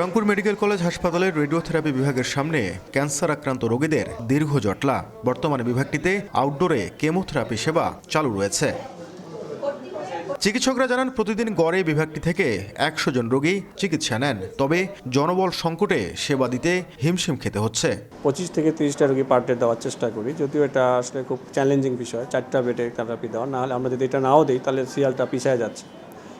Rangpur medical college হাসপাতালের radiotherapy বিভাগের সামনে ক্যান্সার আক্রান্ত রোগীদের দীর্ঘ জটলা। বর্তমানে বিভাগটিতে আউটডোরে কেমোথেরাপি সেবা চালু রয়েছে। চিকিৎসকরা জানান, প্রতিদিন গড়ে বিভাগটি থেকে একশো জন রোগী চিকিৎসা নেন। তবে জনবল সংকটে সেবা দিতে হিমশিম খেতে হচ্ছে। পঁচিশ থেকে তিরিশটা রোগী পার ডে দেওয়ার চেষ্টা করি। যদিও এটা আসলে খুব চ্যালেঞ্জিং বিষয়, চারটা বেডে থেরাপি দেওয়া। নাহলে আমরা যদি এটা নাও দিই, তাহলে সিরিয়ালটা পিছিয়ে যাচ্ছে।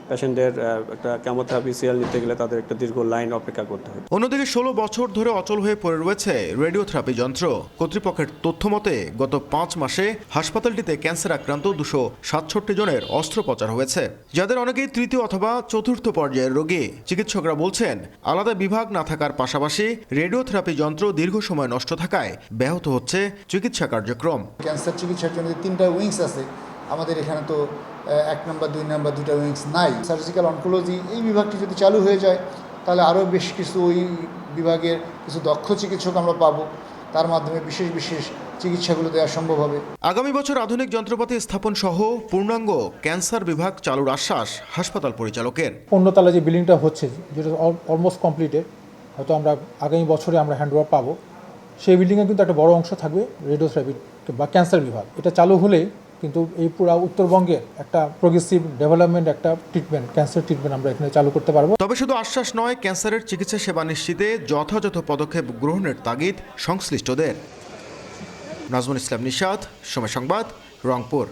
পেশেন্টের একটা কেমোথেরাপি সিরিয়াল নিতে গেলে তাদের একটা দীর্ঘ লাইন অপেক্ষা করতে হয়। অন্যদিকে ষোলো বছর ধরে অচল হয়ে পড়ে রয়েছে রেডিওথেরাপি যন্ত্র। কর্তৃপক্ষের তথ্য মতে গত পাঁচ মাসে হাসপাতালটিতে ক্যান্সার আক্রান্ত দুশো সাতষট্টি জনের অস্ত্রোপচার হয়েছে যাদের অনেকেই তৃতীয় অথবা চতুর্থ পর্যায়ের রোগী। চিকিৎসকরা বলছেন আলাদা বিভাগ না থাকার পাশাপাশি রেডিওথেরাপি যন্ত্র দীর্ঘ সময় নষ্ট থাকায় ব্যাহত হচ্ছে চিকিৎসা কার্যক্রম। ক্যান্সার চিকিৎসার জন্য তিনটা উইংস আছে আমাদের এখানে তো এক নম্বর দুই নম্বর দুটা উইংস নাই। সার্জিক্যাল অনকোলজি এই বিভাগটি যদি চালু হয়ে যায় তাহলে আরও বেশ কিছু ওই বিভাগের কিছু দক্ষ চিকিৎসক আমরা পাবো। তার মাধ্যমে বিশেষ বিশেষ চিকিৎসাগুলো দেওয়া সম্ভব হবে। আগামী বছর আধুনিক যন্ত্রপাতি স্থাপন সহ পূর্ণাঙ্গ ক্যান্সার বিভাগ চালুর আশ্বাস হাসপাতাল পরিচালকের। পণ্যতলা যে বিল্ডিংটা হচ্ছে যেটা অলমোস্ট কমপ্লিটেড হয়তো আমরা আগামী বছরে আমরা হ্যান্ডওভার পাবো। সেই বিল্ডিংয়ে কিন্তু একটা বড় অংশ থাকবে রেডিওথেরাপি বা ক্যান্সার বিভাগ। এটা চালু হলে কিন্তু এই পুরা উত্তরবঙ্গে একটা প্রোগ্রেসিভ ডেভেলপমেন্ট একটা ট্রিটমেন্ট ক্যান্সার ট্রিটমেন্ট আমরা এখানে চালু করতে পারব। তবে শুধু আশ্বাস নয়, ক্যান্সারের চিকিৎসা সেবা নিশ্চিতে যথাযথ পদক্ষেপ গ্রহণের তাগিদ সংশ্লিষ্টদের। নাজমুল ইসলাম নিশাদ সময় সংবাদ, রংপুর।